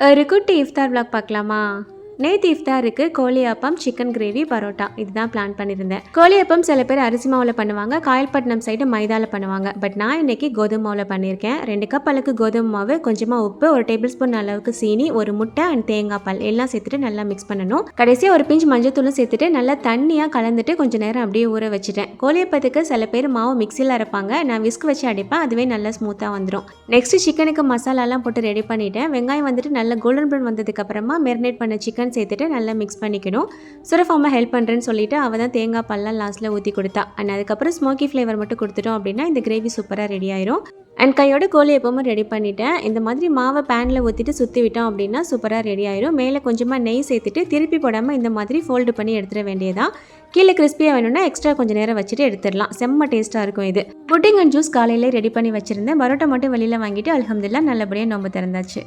ஒரு குட்டி இஃப்தார் vlog பார்க்கலாமா? நேற்று இஃப்தாருக்கு கோழி அப்பம் சிக்கன் கிரேவி பரோட்டா. இதுதான் பிளான் பண்ணியிருந்தேன் கோழி அப்பம் சில பேர் அரிசி மாவில் பண்ணுவாங்க காயல்பட்டினம் சைடு மைதாவில் பண்ணுவாங்க. பட் நான் இன்னைக்கு கோதுமை மாவில் பண்ணியிருக்கேன் ரெண்டு கப் அளவுக்கு கோதுமை மாவு கொஞ்சமாக உப்பு ஒரு டேபிள் ஸ்பூன் அளவுக்கு சீனி ஒரு முட்டை அண்ட் தேங்காய் பால். எல்லாம் சேர்த்துட்டு நல்லா மிக்ஸ் பண்ணணும். கடைசியாக ஒரு பிஞ்ச் மஞ்சத்தூளும் சேர்த்துட்டு நல்லா தண்ணியாக கலந்துட்டு கொஞ்சம் நேரம் அப்படியே ஊற வச்சுட்டேன். கோழியப்பத்துக்கு சில பேர் மாவு மிக்சியில் அரைப்பாங்க. நான் விஸ்க் வச்சு அடிப்பேன். அதுவே நல்லா ஸ்மூத்தாக வந்துடும் நெக்ஸ்ட் சிக்கனுக்கு மசாலாலாம் போட்டு ரெடி பண்ணிட்டேன். வெங்காயம் வந்துட்டு நல்லா கோல்டன் ப்ரௌன் வந்ததுக்கு அப்புறமா மெரினேட் பண்ண சிக்கன் சேர்த்துட்டு நல்லா மிக்ஸ் பண்ணிக்கணும். சுரஃபாமா ஹெல்ப் பண்ணுறேன்னு சொல்லிட்டு அவள் தான் தேங்காய் பால்லாம் லாஸ்ட்டில் ஊற்றி கொடுத்தா. அண்ட் அதுக்கப்புறம் ஸ்மோக்கி ஃப்ளேவர் மட்டும் கொடுத்துட்டோம் அப்படின்னா இந்த கிரேவி சூப்பராக ரெடி ஆயிரும். அண்ட் கையோட கோழி எப்பவுமே ரெடி பண்ணிட்டேன். இந்த மாதிரி மாவை பேனில் ஊற்றிட்டு சுற்றி விட்டோம் அப்படின்னா சூப்பராக ரெடி ஆயிரும். மேலே கொஞ்சமாக நெய் சேர்த்துட்டு திருப்பி போடாமல் இந்த மாதிரி ஃபோல்டு பண்ணி எடுத்துட வேண்டியதான் கீழே கிறிஸ்பியாக வேணும்னா எக்ஸ்ட்ரா கொஞ்சம் நேரம் வச்சுட்டு எடுத்துடலாம். செம்ம டேஸ்ட்டாக இருக்கும் இது. புட்டிங் அண்ட் ஜூஸ் காலையிலே ரெடி பண்ணி வச்சுருந்தேன். பரோட்டா மட்டும் வெளியில் வாங்கிட்டு அல்ஹம்துலில்லாஹ் நல்லபடியாக நம்ப திறந்தாச்சு.